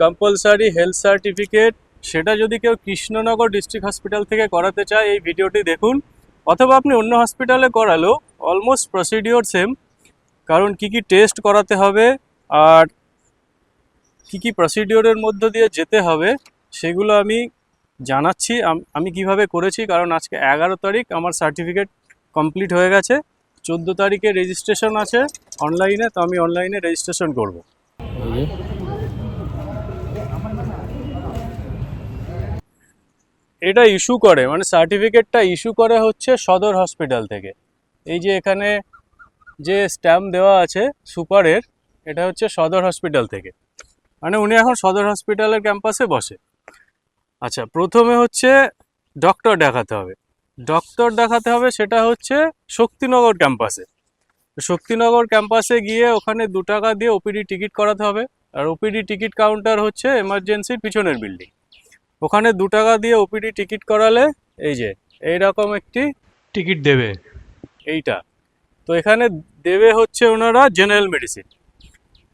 Compulsory health certificate সেটা যদি কেউ কৃষ্ণনগর ডিস্ট্রিক্ট হসপিটাল থেকে করাতে চায়, এই ভিডিওটি দেখুন। অথবা আপনি অন্য হসপিটালে করালো অলমোস্ট প্রসিডিওর সেম কারণ কি কি টেস্ট করাতে হবে আর কি কি প্রসিডিওরের মধ্য দিয়ে যেতে হবে, সেগুলো আমি জানাচ্ছি, আমি কীভাবে করেছি, কারণ আজকে এগারো তারিখ আমার সার্টিফিকেট কমপ্লিট হয়ে গেছে, চোদ্দ তারিখে রেজিস্ট্রেশন আছে অনলাইনে তো আমি অনলাইনে রেজিস্ট্রেশন করব। এটা ইস্যু করে মানে সার্টিফিকেটটা ইস্যু করে হচ্ছে সদর হসপিটাল থেকে। এই যে এখানে যে স্ট্যাম্প দেওয়া আছে সুপারের এটা হচ্ছে সদর হসপিটাল থেকে। মানে উনি এখন সদর হসপিটালের ক্যাম্পাসে বসে। আচ্ছা প্রথমে হচ্ছে ডক্টর দেখাতে হবে। ডক্টর দেখাতে হবে সেটা হচ্ছে শক্তিনগর ক্যাম্পাসে শক্তিনগর ক্যাম্পাসে গিয়ে ওখানে দু টাকা দিয়ে ওপিডি টিকিট করাতে হবে। আর ওপিডি টিকিট কাউন্টার হচ্ছে এমার্জেন্সির পিছনের বিল্ডিং ওখানে দু টাকা দিয়ে ওপিডি টিকিট করালে এই যে এইরকম একটি টিকিট দেবে। এইটা। তো এখানে দেবে হচ্ছে ওনারা জেনারেল মেডিসিন।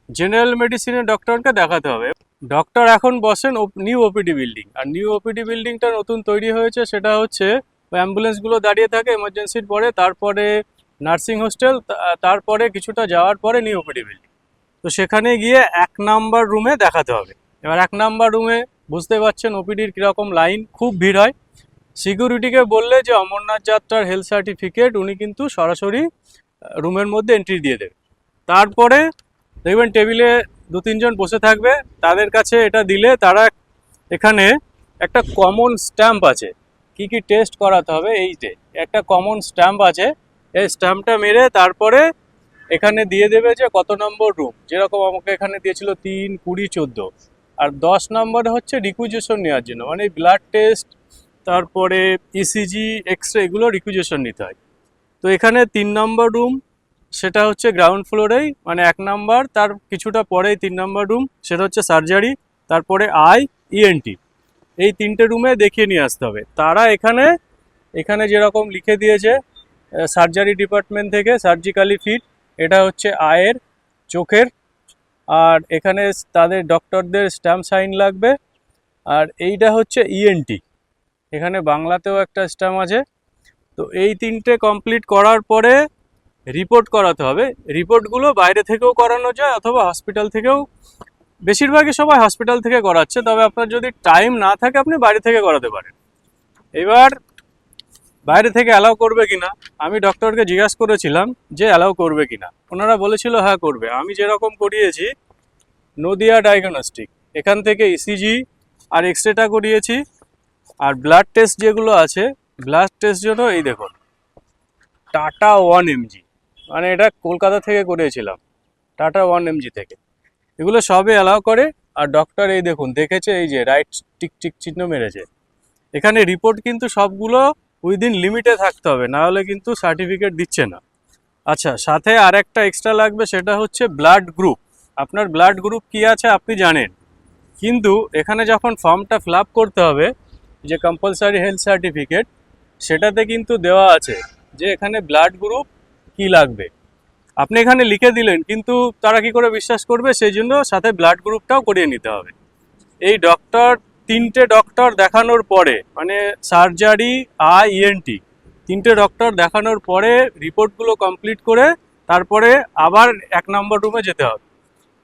জেনারেল মেডিসিনের ডক্টরকে দেখাতে হবে। ডক্টর এখন বসেন নিউ ওপিডি বিল্ডিং। আর নিউ ওপিডি বিল্ডিংটা নতুন তৈরি হয়েছে সেটা হচ্ছে অ্যাম্বুলেন্সগুলো দাঁড়িয়ে থাকে এমার্জেন্সির পরে তারপরে নার্সিং হোস্টেল তারপরে কিছুটা যাওয়ার পরে নিউ ওপিডি বিল্ডিং। তো সেখানে গিয়ে এক নাম্বার রুমে দেখাতে হবে। এবার এক নাম্বার রুমে বুঝতে পারছেন ওপিডির কীরকম লাইন, খুব ভিড় হয়। সিকিউরিটিকে বললে যে অমরনাথ যাত্রার হেলথ সার্টিফিকেট উনি কিন্তু সরাসরি রুমের মধ্যে এন্ট্রি দিয়ে দেবে। তারপরে দেখবেন টেবিলে দু তিনজন বসে থাকবে, তাদের কাছে এটা দিলে তারা এখানে একটা কমন স্ট্যাম্প আছে। কি কি টেস্ট করাতে হবে এইটে একটা কমন স্ট্যাম্প আছে। এই স্ট্যাম্পটা মেরে তারপরে এখানে দিয়ে দেবে যে কত নম্বর রুম যেরকম আমাকে এখানে দিয়েছিল তিন, কুড়ি, চোদ্দ। আর দশ নম্বরে হচ্ছে রিকুইজেশন নেওয়ার জন্য। মানে ব্লাড টেস্ট তারপরে E ইসিজি এক্স রে এগুলো রিকুইজেশন নিতে হয়। তো এখানে তিন নম্বর রুম সেটা হচ্ছে গ্রাউন্ড ফ্লোরেই মানে এক নাম্বার, তার কিছুটা পরেই তিন নম্বর রুম সেটা হচ্ছে সার্জারি তারপরে আই ইএনটি এই তিনটে রুমে দেখিয়ে নিয়ে আসতে হবে। তারা এখানে এখানে যেরকম লিখে দিয়েছে সার্জারি ডিপার্টমেন্ট থেকে সার্জিক্যালি ফিট এটা হচ্ছে আয়ের, চোখের আর এখানে তাদের ডক্টরদের স্ট্যাম্প সাইন লাগবে। আর এইটা হচ্ছে ইএনটি এখানে বাংলাতেও একটা স্ট্যাম্প আছে। তো এই তিনটে কমপ্লিট করার পরে রিপোর্ট করাতে হবে। রিপোর্টগুলো বাইরে থেকেও করানো যায় অথবা হসপিটাল থেকেও। বেশিরভাগই সবাই হসপিটাল থেকে করাচ্ছে, তবে আপনার যদি টাইম না থাকে, আপনি বাইরে থেকে করাতে পারেন। এবার বাইরে থেকে অ্যালাউ করবে কিনা, আমি ডক্টরকে জিজ্ঞাসা করেছিলাম যে অ্যালাউ করবে কিনা। ওনারা বলেছিল হ্যাঁ করবে। আমি যেরকম করিয়েছি, নদিয়া ডায়াগনস্টিক এখান থেকে ইসিজি আর এক্স রেটা করিয়েছি। আর ব্লাড টেস্ট যেগুলো আছে ব্লাড টেস্ট জন্য এই দেখুন, টাটা ওয়ান এমজি মানে এটা কলকাতা থেকে করিয়েছিলাম, টাটা ওয়ান এমজি থেকে। এগুলো সবে অ্যালাউ করে, আর ডক্টর এই দেখুন, দেখেছে এই যে রাইট টিক টিক চিহ্ন মেরেছে। এখানে রিপোর্ট কিন্তু সবগুলো উইদিন লিমিটে থাকতে হবে না হলে কিন্তু সার্টিফিকেট দিচ্ছে না। আচ্ছা সাথে আর একটা এক্সট্রা লাগবে, সেটা হচ্ছে ব্লাড গ্রুপ আপনার ব্লাড গ্রুপ কি আছে আপনি জানেন। কিন্তু এখানে যখন ফর্মটা ফিল করতে হবে, যে কম্পালসারি হেলথ সার্টিফিকেট সেটাতে কিন্তু দেওয়া আছে যে এখানে ব্লাড গ্রুপ কি লাগবে। আপনি এখানে লিখে দিলেন, কিন্তু তারা কি করে বিশ্বাস করবে? সেই জন্য সাথে ব্লাড গ্রুপটাও করিয়ে নিতে হবে। এই ডক্টর তিনটে ডক্টর দেখানোর পরে মানে সার্জারি আই ইএনটি তিনটে ডক্টর দেখানোর পরে রিপোর্টগুলো কমপ্লিট করে তারপরে আবার এক নম্বর রুমে যেতে হবে।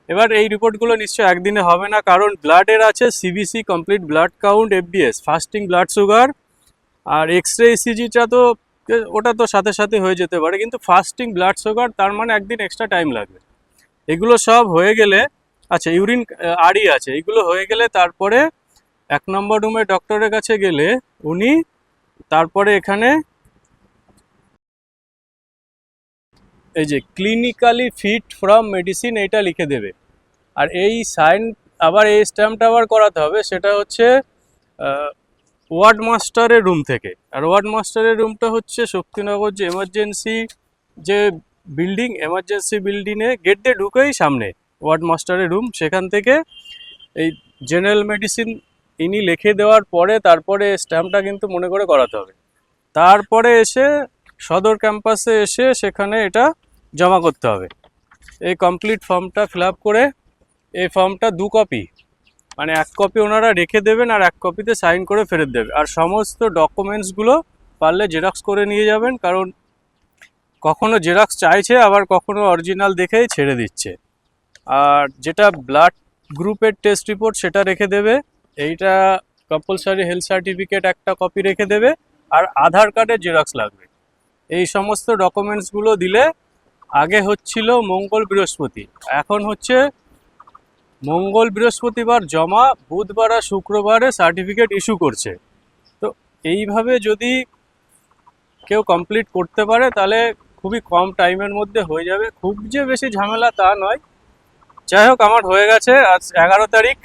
এবার এই রিপোর্টগুলো নিশ্চয়ই একদিনে হবে না, কারণ ব্লাডের আছে CBC complete blood count FBS fasting blood sugar আর এক্স রে ইসিজিটা তো, ওটা তো সাথে সাথে হয়ে যেতে পারে, কিন্তু ফাস্টিং ব্লাড সুগার তার মানে একদিন এক্সট্রা টাইম লাগবে। এগুলো সব হয়ে গেলে আচ্ছা ইউরিন আরই আছে, এগুলো হয়ে গেলে তারপরে এক নম্বর রুমে ডক্টরের কাছে গেলে উনি তারপরে এখানে এই যে ক্লিনিক্যালি ফিট ফ্রম মেডিসিন এইটা লিখে দেবে। আর এই সাইন আবার এই স্ট্যাম্পটা আবার করাতে হবে, সেটা হচ্ছে ওয়ার্ড মাস্টারের রুম থেকে। আর ওয়ার্ড মাস্টারের রুমটা হচ্ছে শক্তিনগর যে এমার্জেন্সি যে বিল্ডিং এমার্জেন্সি বিল্ডিংয়ে গেট দিয়ে ঢুকেই সামনে ওয়ার্ড মাস্টারের রুম সেখান থেকে এই জেনারেল মেডিসিন ইনি লিখে দেওয়ার পরে তারপরে স্ট্যাম্পটা কিন্তু মনে করে করাতে হবে। তারপরে এসে সদর ক্যাম্পাসে এসে সেখানে এটা জমা করতে হবে। এই কমপ্লিট ফর্মটা ফিল করে এই ফর্মটা দু কপি মানে এক কপি ওনারা রেখে দেবেন আর এক কপিতে সাইন করে ফেরত দেবে। আর সমস্ত ডকুমেন্টসগুলো পারলে জেরক্স করে নিয়ে যাবেন, কারণ কখনো জেরক্স চাইছে, আবার কখনো অরিজিনাল দেখেই ছেড়ে দিচ্ছে। আর যেটা ব্লাড গ্রুপের টেস্ট রিপোর্ট সেটা রেখে দেবে এইটা কম্পালসারি হেলথ সার্টিফিকেট একটা কপি রেখে দেবে, আর আধার কার্ডের জেরক্স লাগবে। এই সমস্ত ডকুমেন্টসগুলো দিলে আগে হচ্ছিল মঙ্গল বৃহস্পতি, এখন হচ্ছে মঙ্গল বৃহস্পতিবার জমা, বুধবার আর শুক্রবারে সার্টিফিকেট ইস্যু করছে। তো এইভাবে যদি কেউ কমপ্লিট করতে পারে, তাহলে খুবই কম টাইমের মধ্যে হয়ে যাবে। খুব যে বেশি ঝামেলা তা নয়। যাই হোক, আমার হয়ে গেছে। আজ এগারো তারিখ।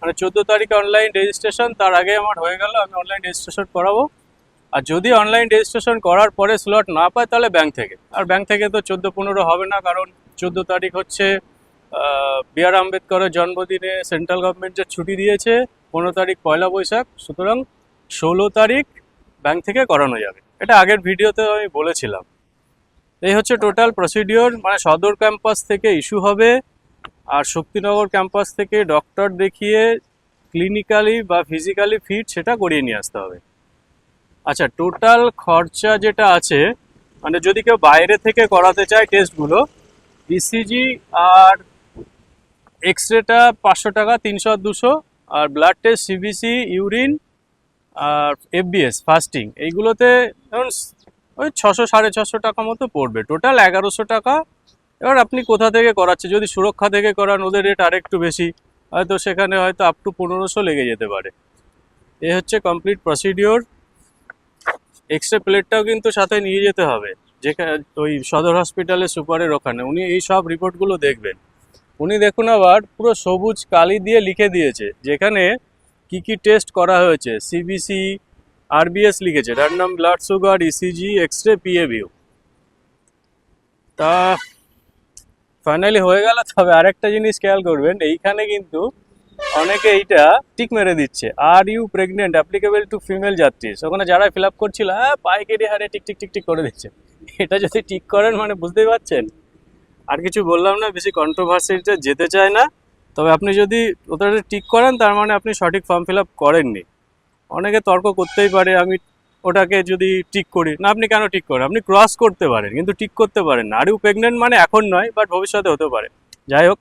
মানে চোদ্দ তারিখে অনলাইন রেজিস্ট্রেশন তার আগে আমার হয়ে গেল, আমি অনলাইন রেজিস্ট্রেশন করাবো। আর যদি অনলাইন রেজিস্ট্রেশন করার পরে স্লট না পায়, তাহলে ব্যাংক থেকে। আর ব্যাংক থেকে তো চোদ্দ পনেরো হবে না, কারণ চোদ্দ তারিখ হচ্ছে বি আর আম্বেদকরের জন্মদিনে সেন্ট্রাল গভর্নমেন্ট যে ছুটি দিয়েছে, পনেরো তারিখ পয়লা বৈশাখ। সুতরাং ষোলো তারিখ ব্যাংক থেকে করানো যাবে। এটা আগের ভিডিওতে আমি বলেছিলাম। এই হচ্ছে টোটাল প্রসিডিওর মানে সদর ক্যাম্পাস থেকে ইস্যু হবে। আর শক্তিনগর ক্যাম্পাস থেকে ডক্টর দেখিয়ে ক্লিনিক্যালি বা ফিজিক্যালি ফিট সেটা করিয়ে নিয়ে আসতে হবে। আচ্ছা টোটাল খরচা যেটা আছে মানে যদি কেউ বাইরে থেকে করাতে চায় টেস্টগুলো ইসিজি আর এক্স রেটা পাঁচশো টাকা, তিনশো দুশো, আর ব্লাড টেস্ট সিবিসি ইউরিন আর এফবিএস ফাস্টিং এইগুলোতে ধরুন, ওই ছশো, সাড়ে ছশো টাকা মতো পড়বে। টোটাল এগারোশো টাকা এবার আপনি কোথা থেকে করাচ্ছে যদি সুরক্ষা থেকে করান, ওদের রেট আরেকটু বেশি, হয়তো সেখানে হয়তো আপ টু পনেরোশো লেগে যেতে পারে। এ হচ্ছে কমপ্লিট প্রসিডিওর এক্স রে প্লেটটাও কিন্তু সাথে নিয়ে যেতে হবে। যেখানে ওই সদর হসপিটালের সুপারের ওখানে। উনি এই সব রিপোর্টগুলো দেখবেন। উনি দেখুন আবার পুরো সবুজ কালি দিয়ে লিখে দিয়েছে, যেখানে কি কি টেস্ট করা হয়েছে। সিবিসি আরবিএস লিখেছে। Random blood sugar ECG X ray PA view তা ফাইনালি হয়ে গেল, তবে আরেকটা জিনিস খেয়াল করবেন, এইখানে কিন্তু অনেকে এইটা টিক মেরে দিচ্ছে। Are you pregnant applicable to female যাত্রী ওখানে যারা ফিল আপ করছিল হ্যাঁ পাইকারি হারে টিক টিক টিক টিক করে দিচ্ছে। এটা যদি টিক করেন মানে বুঝতেই পারছেন? আর কিছু বললাম না, বেশি কন্ট্রোভার্সিটা যেতে চায় না। তবে আপনি যদি ওটা টিক করেন, তার মানে আপনি সঠিক ফর্ম ফিল আপ করেননি। অনেকে তর্ক করতেই পারে, আমি ওটাকে যদি টিক করি, না আপনি কেন ঠিক করেন? আপনি ক্রস করতে পারেন, কিন্তু টিক করতে পারেন না। আর ইউ প্রেগনেন্ট মানে এখন নয় বাট ভবিষ্যতে হতে পারে। যাই হোক,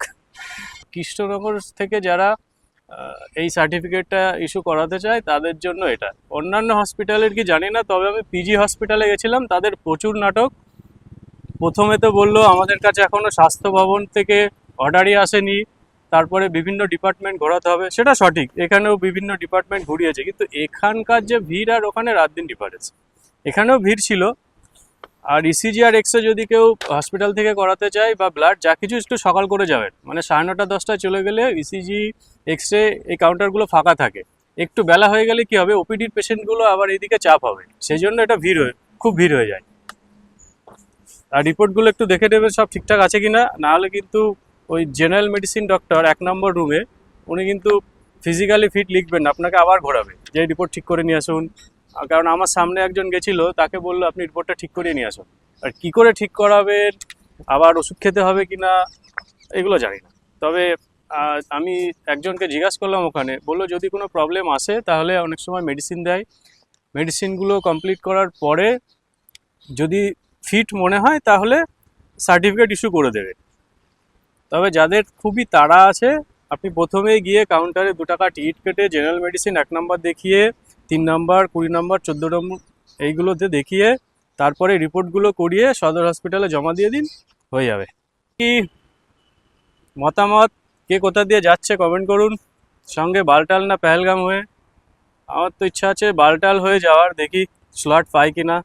কৃষ্ণনগর থেকে যারা এই সার্টিফিকেটটা ইস্যু করাতে চায়, তাদের জন্য এটা। অন্যান্য হসপিটালের কি জানি না, তবে আমি পিজি হসপিটালে গেছিলাম, তাদের প্রচুর নাটক। প্রথমে তো বলল, আমাদের কাছে এখনও স্বাস্থ্য ভবন থেকে অর্ডারই আসেনি। তারপরে বিভিন্ন ডিপার্টমেন্ট ঘোরাতে হবে, সেটা সঠিক। এখানেও বিভিন্ন ডিপার্টমেন্ট ঘুরিয়েছে, কিন্তু এখানকার যে ভিড় আর ওখানে রাত দিন ডিফারেন্স এখানেও ভিড় ছিল। আর ইসিজি আর এক্সরে যদি কেউ হসপিটাল থেকে করাতে চায় বা ব্লাড যা কিছু একটু সকাল করে যাবেন। মানে সাড়ে নটা, দশটায় চলে গেলে ইসিজি এক্সরে এই কাউন্টারগুলো ফাঁকা থাকে। একটু বেলা হয়ে গেলে কি হবে? ওপিডির পেশেন্টগুলো আবার এইদিকে চাপ হবে। সেই জন্য এটা ভিড় হয়ে, খুব ভিড় হয়ে যায়। আর রিপোর্টগুলো একটু দেখে নেবেন সব ঠিকঠাক আছে কিনা। না হলে কিন্তু ওই জেনারেল মেডিসিন ডক্টর এক নম্বর রুমে উনি কিন্তু ফিজিক্যালি ফিট লিখবেন আপনাকে আবার ঘোরাবে। যে রিপোর্ট ঠিক করে নিয়ে আসুন। কারণ আমার সামনে একজন গেছিল, তাকে বলল, আপনি রিপোর্টটা ঠিক করে নিয়ে আসুন। আর কি করে ঠিক করাবেন, আবার ওষুধ খেতে হবে কি না এগুলো জানি না। তবে আমি একজনকে জিজ্ঞাসা করলাম ওখানে, বলল, যদি কোনো প্রবলেম আসে, তাহলে অনেক সময় মেডিসিন দেয়। মেডিসিনগুলো কমপ্লিট করার পরে, যদি ফিট মনে হয়, তাহলে সার্টিফিকেট ইস্যু করে দেবে। তবে যাদের খুবই তাড়া আছে, আপনি প্রথমেই গিয়ে কাউন্টারে দু টাকা টিকিট কেটে জেনারেল মেডিসিন এক নম্বর দেখিয়ে, তিন নম্বর কুড়ি নম্বর চোদ্দ নম্বর এইগুলোতে দেখিয়ে, তারপরে রিপোর্টগুলো করিয়ে সদর হসপিটালে জমা দিয়ে দিন, হয়ে যাবে। কি মতামত? কে কোথা দিয়ে যাচ্ছে কমেন্ট করুন। সঙ্গে বালটাল না পেহেলগাম হয়ে, আমার তো ইচ্ছা আছে বালটাল হয়ে যাওয়ার, দেখি স্লট পাই কি না